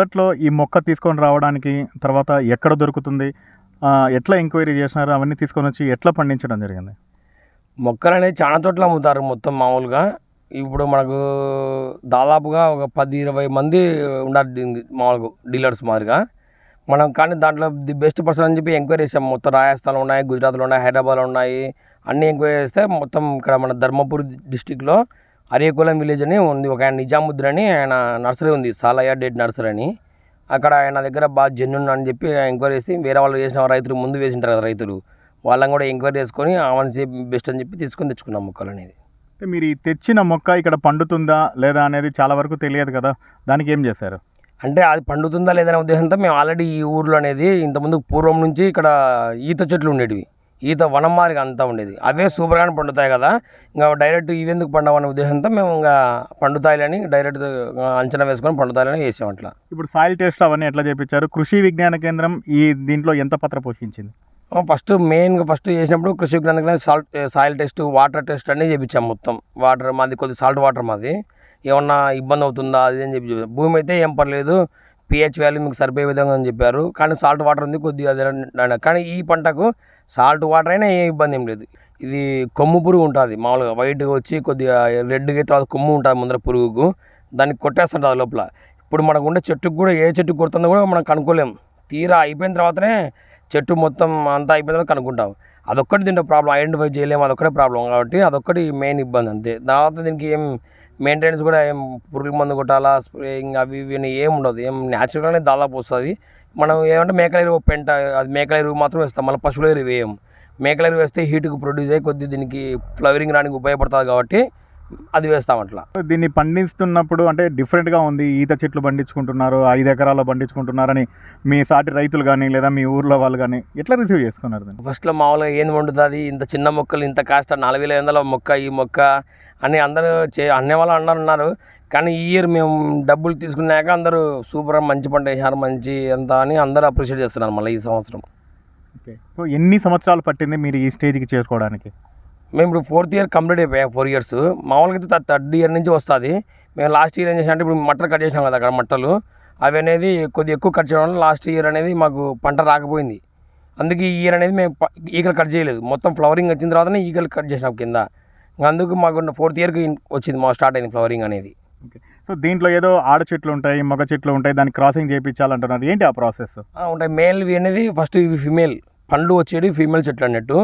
మొదట్లో ఈ మొక్క తీసుకొని రావడానికి తర్వాత ఎక్కడ దొరుకుతుంది ఎట్లా ఎంక్వైరీ చేసినారు అవన్నీ తీసుకొని వచ్చి ఎట్లా పండించడం జరిగింది? మొక్కలు అనేది చాలా చోట్ల అమ్ముతారు మొత్తం మామూలుగా. ఇప్పుడు మనకు దాదాపుగా ఒక పది ఇరవై మంది ఉన్నారు మామూలుగా డీలర్స్ మాదిరిగా. మనం కానీ దాంట్లో ది బెస్ట్ పర్సన్ అని చెప్పి ఎంక్వైరీ చేసాం మొత్తం రాజస్థాన్లో ఉన్నాయి గుజరాత్లో ఉన్నాయి హైదరాబాద్లో ఉన్నాయి. అన్ని ఎంక్వైరీ చేస్తే మొత్తం ఇక్కడ మన ధర్మపురి డిస్టిక్లో అరియకులం విలేజ్ అని ఉంది. ఒక ఆయన నిజాముద్దీన్ అని ఆయన నర్సరీ ఉంది. సాలయ్య డేట్ నర్సరీ అని. అక్కడ ఆయన దగ్గర బాగా జెన్యున్ అని చెప్పి ఎంక్వైరీ చేసి వేరే వాళ్ళు చేసిన రైతులు ముందు వేసింటారు కదా రైతులు. వాళ్ళని కూడా ఎంక్వైరీ చేసుకొని అవన్నీ బెస్ట్ అని చెప్పి తీసుకొని తెచ్చుకున్నాం మొక్కలు అనేది. అంటే మీరు తెచ్చిన మొక్క ఇక్కడ పండుతుందా లేదా అనేది చాలా వరకు తెలియదు కదా. దానికి ఏం చేశారు? అంటే అది పండుతుందా లేదనే ఉద్దేశంతో మేము ఆల్రెడీ ఈ ఊర్లో అనేది ఇంతకుముందు పూర్వం నుంచి ఇక్కడ ఈత చెట్లు ఉండేటివి. ఈత వనం మాదిరిగా అంతా ఉండేది. అవే సూపర్గానే పండుతాయి కదా. ఇంకా డైరెక్ట్ ఇవెందుకు పండవనే ఉద్దేశంతో మేము ఇంకా పండుతాయిలని డైరెక్ట్ అంచనా వేసుకొని పండుతాయిలని వేసాం అట్లా. ఇప్పుడు సాయిల్ టెస్ట్ అవన్నీ ఎట్లా చేపించారు? కృషి విజ్ఞాన కేంద్రం ఈ దీంట్లో ఎంత పత్ర పోషించింది? ఫస్ట్ మెయిన్గా ఫస్ట్ చేసినప్పుడు Krishi Vignana salt soil test water test అన్నీ చేయించాం మొత్తం. వాటర్ మాది కొద్ది సాల్ట్ వాటర్ మాది. ఏమన్నా ఇబ్బంది అవుతుందా అది అని చెప్పి. భూమి అయితే ఏం పర్లేదు. పిహెచ్ వాల్యూ మీకు సరిపోయే విధంగా అని చెప్పారు. కానీ సాల్ట్ వాటర్ ఉంది కొద్దిగా అదే కానీ ఈ పంటకు సాల్ట్ వాటర్ అయినా ఏ ఇబ్బంది ఏం లేదు. ఇది కొమ్ము పురుగు ఉంటుంది మామూలుగా వైట్గా వచ్చి కొద్దిగా రెడ్గా తర్వాత కొమ్ము ఉంటుంది ముందర పురుగుకు. దాన్ని కొట్టేస్తుంటుంది లోపల. ఇప్పుడు మనకు ఉండే చెట్టుకు కూడా ఏ చెట్టు కొడుతుందో కూడా మనం కనుక్కోలేము తీరా అయిపోయిన తర్వాతనే చెట్టు మొత్తం అంతా అయిపోయిన తర్వాత కనుక్కుంటాం. అదొక్కటి దీంట్లో ప్రాబ్లం ఐడెంటిఫై చేయలేము అదొక్కటే ప్రాబ్లం కాబట్టి అదొక్కటి మెయిన్ ఇబ్బంది అంతే. తర్వాత దీనికి ఏం మెయింటెనెన్స్ కూడా ఏం పురుగు మందు కొట్టాలా స్ప్రేయింగ్ అవి ఇవి ఏం ఉండదు. ఏం న్యాచురల్గానే దాదాపు వస్తుంది. మనం ఏమంటే మేకల ఎరువు పెంట అది మేకల ఎరువు మాత్రం వేస్తాం. మళ్ళీ పశువుల ఎరువు వేయం. మేకల ఎరువు వేస్తే హీట్కి ప్రొడ్యూస్ అయ్యి కొద్ది దీనికి ఫ్లవరింగ్ రానికి ఉపయోగపడుతుంది కాబట్టి అది వేస్తాం అట్లా. దీన్ని పండిస్తున్నప్పుడు అంటే డిఫరెంట్గా ఉంది. ఈత చెట్లు పండించుకుంటున్నారు ఐదు ఎకరాల్లో పండించుకుంటున్నారని మీ సాటి రైతులు కానీ లేదా మీ ఊర్లో వాళ్ళు కానీ ఎట్లా రిసీవ్ చేసుకున్నారు ఫస్ట్లో మామూలుగా ఏంది వండుతుంది? ఇంత చిన్న మొక్కలు ఇంత కాస్ట్ నాలుగు వేల వందల మొక్క ఈ మొక్క అని అందరూ చే అనే వాళ్ళు అన్నారు ఉన్నారు కానీ ఈ ఇయర్ మేము డబ్బులు తీసుకున్నాక అందరూ సూపర్ మంచి పంట వేసారు మంచి ఎంత అని అందరూ అప్రిషియేట్ చేస్తున్నారు మళ్ళీ ఈ సంవత్సరం. ఓకే సో ఎన్ని సంవత్సరాలు పట్టింది మీరు ఈ స్టేజ్కి చేరుకోవడానికి మేము ఇప్పుడు ఫోర్త్ ఇయర్ కంప్లీట్ అయిపోయాం ఫోర్ ఇయర్స్ మామూలుగా అయితే థర్డ్ ఇయర్ నుంచి వస్తుంది. మేము లాస్ట్ ఇయర్ ఏం చేసాం అంటే ఇప్పుడు మట్టలు కట్ చేసాం కదా అక్కడ మట్టలు అవి అనేది కొద్దిగా ఎక్కువ కట్ చేయడం వల్ల లాస్ట్ ఇయర్ అనేది మాకు పంట రాకపోయింది. అందుకే ఈ ఇయర్ అనేది మేము ఈగలు కట్ చేయలేదు. మొత్తం ఫ్లవరింగ్ వచ్చిన తర్వాతనే ఈగలు కట్ చేసినాం కింద. ఇంకా అందుకు మాకు ఫోర్త్ ఇయర్కి వచ్చింది మా స్టార్ట్ అయింది ఫ్లవరింగ్ అనేది. ఓకే. సో దీంట్లో ఏదో ఆడ చెట్లు ఉంటాయి మగ చెట్లు ఉంటాయి దాన్ని క్రాసింగ్ చేయించాలంటున్నారు ఏంటి ఆ ప్రాసెస్ ఉంటాయి. మేల్ అనేది ఫస్ట్ ఇవి ఫిమేల్ పండ్లు వచ్చేది ఫీమేల్ చెట్లు అన్నట్టు.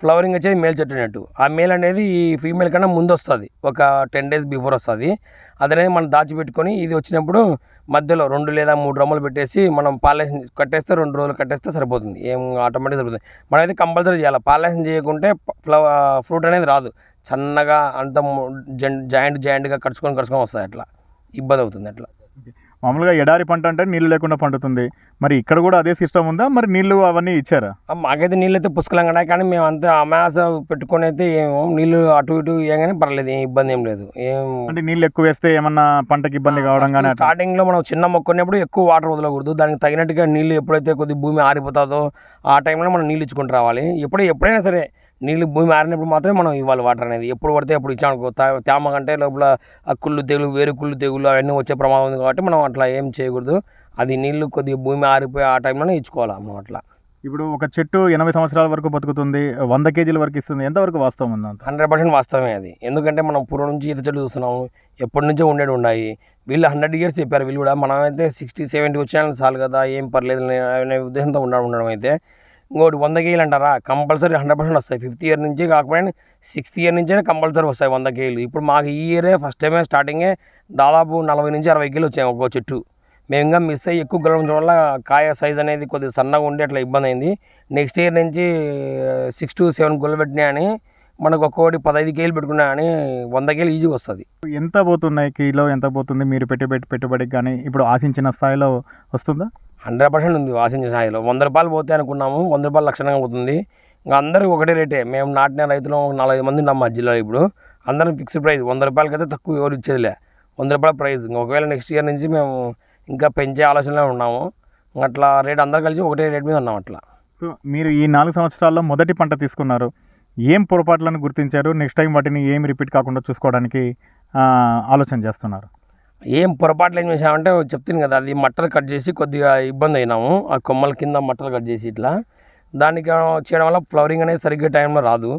ఫ్లవరింగ్ వచ్చేది మేల్ చెట్టు అనేట్టు ఆ మేల్ అనేది ఈ ఫీమేల్ కన్నా ముందు వస్తుంది ఒక టెన్ డేస్ బిఫోర్ వస్తుంది. అదనేది మనం దాచిపెట్టుకొని ఇది వచ్చినప్పుడు మధ్యలో రెండు లేదా మూడు రమ్మలు పెట్టేసి మనం పాలేషన్ కట్టేస్తే రెండు రోజులు కట్టేస్తే సరిపోతుంది. ఏం ఆటోమేటిక్ సరిపోతుంది. మనం అయితే కంపల్సరీ చేయాలి. పాలేషన్ చేయకుంటే ఫ్లవర్ ఫ్రూట్ అనేది రాదు. సన్నగా అంత జాయింట్ జాయింట్గా కడుచుకొని కడుచుకొని వస్తుంది అట్లా. ఇబ్బంది అవుతుంది అట్లా. మామూలుగా ఎడారి పంట అంటే నీళ్ళు లేకుండా పండుతుంది. మరి ఇక్కడ కూడా అదే సిస్టమ్ ఉందా? మరి నీళ్ళు అవన్నీ ఇచ్చారా? మాకైతే నీళ్ళు అయితే పుష్కలంగా కానీ మేము అంతా అమాస పెట్టుకొని అయితే ఏమో నీళ్ళు అటు ఇటు ఏగానే పర్లేదు ఏం ఇబ్బంది ఏం లేదు. ఏం అంటే నీళ్ళు ఎక్కువ వేస్తే ఏమన్నా పంటకి ఇబ్బంది కావడం కానీ అట్లా? స్టార్టింగ్లో మనం చిన్న మొక్క ఉన్నప్పుడు ఎక్కువ వాటర్ వదలకూడదు. దానికి తగినట్టుగా నీళ్ళు ఎప్పుడైతే కొద్ది భూమి ఆరిపోతుందో ఆ టైంలో మనం నీళ్ళు ఇచ్చుకుంటూ రావాలి. ఎప్పుడు ఎప్పుడైనా సరే నీళ్ళు భూమి ఆరినప్పుడు మాత్రమే మనం ఇవ్వాలి వాటర్ అనేది. ఎప్పుడు పడితే అప్పుడు ఇచ్చామనుకో తేమ కంటే లోపల ఆ కుళ్ళు తెగులు వేరు కుళ్ళు తెగులు అవన్నీ వచ్చే ప్రమాదం ఉంది కాబట్టి మనం అట్లా ఏం చేయకూడదు. అది నీళ్ళు కొద్దిగా భూమి ఆరిపోయి ఆ టైంలోనే ఇచ్చుకోవాలి మనం అట్లా. ఇప్పుడు ఒక చెట్టు ఎనభై సంవత్సరాల వరకు బతుకుతుంది వంద కేజీల వరకు ఇస్తుంది ఎంతవరకు వాస్తవం ఉంది హండ్రెడ్ పర్సెంట్ వాస్తవమే అది. ఎందుకంటే మనం పూర్వం నుంచి ఈత చెట్లు చూస్తున్నాము ఎప్పటి నుంచో ఉండేవి ఉన్నాయి. వీళ్ళు హండ్రెడ్ ఇయర్స్ చెప్పారు వీళ్ళు కూడా మనం అయితే సిక్స్టీ సెవెంటీ వచ్చినా చాలు కదా ఏం పర్లేదు అనే ఉద్దేశంతో ఉండడం ఉండడం అయితే. ఇంకోటి వంద కేజీలు అంటారా? కంపల్సరీ హండ్రెడ్ పర్సెంట్ వస్తాయి. ఫిఫ్త్ ఇయర్ నుంచి కాకపోయినా సిక్స్త్ ఇయర్ నుంచే కంపల్సరీ వస్తాయి వంద కేజీలు. ఇప్పుడు మాకు ఈ ఇయరే ఫస్ట్ టైమే స్టార్టింగే దాదాపు నలభై నుంచి అరవై కేజీలు వచ్చాయి ఒక్కో చెట్టు. మేము ఇంకా మిస్ అయ్యి ఎక్కువ గెలవడం వల్ల కాయ సైజ్ అనేది కొద్దిగా సన్నగా ఉండి అట్లా ఇబ్బంది అయింది. నెక్స్ట్ ఇయర్ నుంచి సిక్స్ టు సెవెన్ గుళ్ళు పెట్టినాయని మనకు ఒక్కొక్కటి పదహైదు కేజీలు పెట్టుకున్నా కానీ వంద కేజీలు ఈజీగా వస్తుంది. ఎంత పోతున్నాయి? కిలో ఎంత పోతుంది? మీరు పెట్టి పెట్టి పెట్టుబడికి కానీ ఇప్పుడు ఆశించిన స్థాయిలో వస్తుందా? హండ్రెడ్ పర్సెంట్ ఉంది ఆశించిన స్థాయిలో. వంద రూపాయలు పోతే అనుకున్నాము వంద రూపాయలు లక్షణంగా పోతుంది. ఇంకా అందరికీ ఒకటే రేటే. మేము నాటిన రైతులు ఒక నాలుగైదు మంది ఉన్నాం మా జిల్లాలో ఇప్పుడు. అందరం ఫిక్స్డ్ ప్రైస్ వంద రూపాయలకైతే తక్కువ ఎవరు ఇచ్చేదిలే. వంద రూపాయల ప్రైస్ ఇంకా ఒకవేళ నెక్స్ట్ ఇయర్ నుంచి మేము ఇంకా పెంచే ఆలోచనలో ఉన్నాము. ఇంకా అట్లా రేట్ అందరు కలిసి ఒకటే రేట్ మీద ఉన్నాం అట్లా. మీరు ఈ నాలుగు సంవత్సరాల్లో మొదటి పంట తీసుకున్నారు. ఏం పొరపాట్లను గుర్తించారు? నెక్స్ట్ టైం వాటిని ఏం రిపీట్ కాకుండా చూసుకోవడానికి ఆలోచన చేస్తున్నారు? ఏం పొరపాట్లు ఏం చేసామంటే చెప్తాను కదా అది మట్టలు కట్ చేసి కొద్దిగా ఇబ్బంది అయినాము. ఆ కొమ్మల కింద మట్టలు కట్ చేసి ఇట్లా. దానికి చేయడం వల్ల ఫ్లవరింగ్ అనేది సరిగ్గా టైంలో రాదు.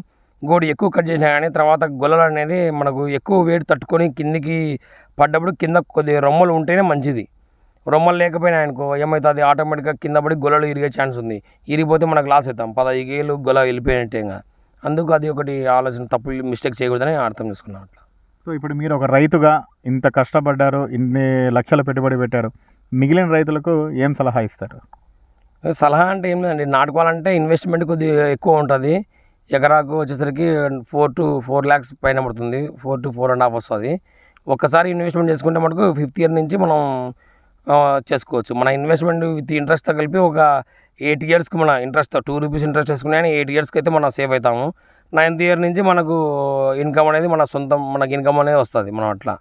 గోడు ఎక్కువ కట్ చేసినా కానీ తర్వాత గొల్లలు అనేది మనకు ఎక్కువ వేడి తట్టుకొని కిందికి పడ్డప్పుడు కింద కొద్దిగా రొమ్మలు ఉంటేనే మంచిది. రొమ్మలు లేకపోయినా అనుకో ఏమవుతుంది ఆటోమేటిక్గా కింద పడి గొల్లలు ఇరిగే ఛాన్స్ ఉంది. ఇరిగిపోతే మనకు లాస్ అవుతాం. పదహైదు గేలు గొల్ల వెళ్ళిపోయినట్టే అందుకు అది ఒకటి ఆలోచన తప్పులు మిస్టేక్ చేయకూడదని అర్థం చేసుకున్నాం అట్లా. సో ఇప్పుడు మీరు ఒక రైతుగా ఇంత కష్టపడ్డారు ఇన్ని లక్షల పెట్టుబడి పెట్టారు మిగిలిన రైతులకు ఏం సలహా ఇస్తారు? సలహా అంటే ఏం లేదండి. నాటుకోవాలంటే ఇన్వెస్ట్మెంట్ కొద్దిగా ఎక్కువ ఉంటుంది. ఎకరాకు వచ్చేసరికి ఫోర్ టు ఫోర్ ల్యాక్స్ పైన పడుతుంది. Four to four and half వస్తుంది. ఒక్కసారి ఇన్వెస్ట్మెంట్ చేసుకుంటే మటుకు ఫిఫ్త్ ఇయర్ నుంచి మనం చేసుకోవచ్చు. మన ఇన్వెస్ట్మెంట్ విత్ ఇంట్రెస్ట్తో కలిపి ఒక ఎయిట్ ఇయర్స్కి మన ఇంట్రెస్ట్ టూ రూపీస్ ఇంట్రెస్ట్ వేసుకునే ఎయిట్ ఇయర్స్కి అయితే మనం సేవ్ అవుతాము నైన్త్ ఇయర్ నుంచి మనకు ఇన్కమ్ అనేది మన సొంతం మనకి ఇన్కమ్ అనేది వస్తుంది. మనం అట్లా.